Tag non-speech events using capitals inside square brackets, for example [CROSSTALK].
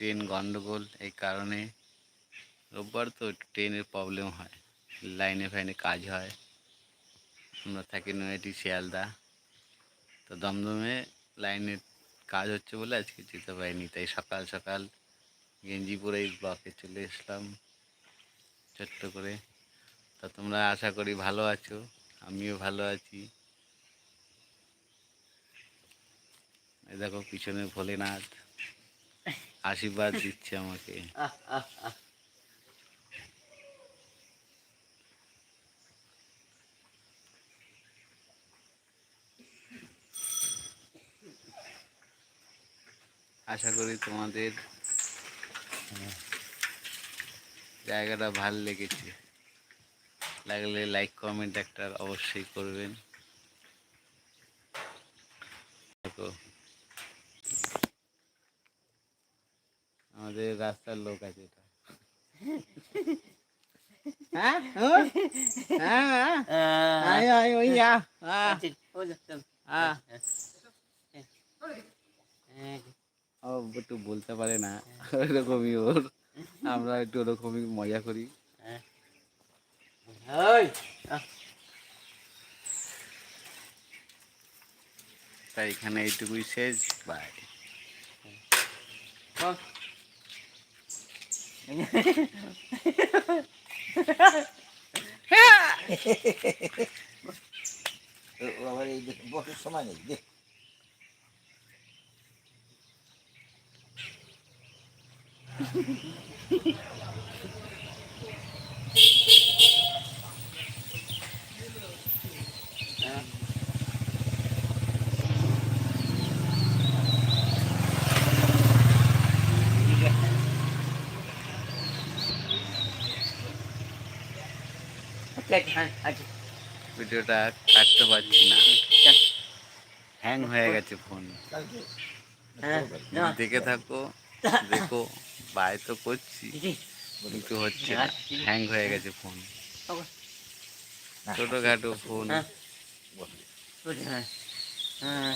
Train গন্ডগোল, এই কারণে রোববার তো ট্রেনের প্রবলেম হয়। লাইনে ফাইনে কাজ হয়। আমরা থাকি নয়টি শিয়ালদা। তো দমদমে লাইনের কাজ হচ্ছে বলে আজকে যেতে পারিনি, তাই সকাল সকাল গেঞ্জি পরেই ব্লকে চলে এসলাম ছোট্ট করে। তা তোমরা আশা করি ভালো আছো, আমিও ভালো আছি। দেখো, পিছনে ভোলেনাথ। আশীর্বাদ দিচ্ছে আমাকে। আশা করি তোমাদের জায়গাটা ভালো লেগেছে। লাগলে লাইক কমেন্ট একটা অবশ্যই করবেন দেখো আমাদের রাস্তার লোক আছে এটা। [LAUGHS] হ্যাঁ? হ্যাঁ হ্যাঁ। আহ, আয় আয় ওই আ আ চল, ও যা, চল। আ ও একটু বলতে পারে না ওর। আমরা একটু ওরকমই মজা করি। তাই এখানে এইটুকুই শেষ bye Oralara gidip boşu samanya gidip. Hehehehe ভিডিওটা কাটতে পারছি না। হ্যাং হয়ে গেছে ফোন হ্যাঁ, দেখে থাকো দেখো বাই তো করছি কিন্তু হচ্ছে হ্যাং হয়ে গেছে ফোন ছোটোখাটো ফোন হ্যাঁ,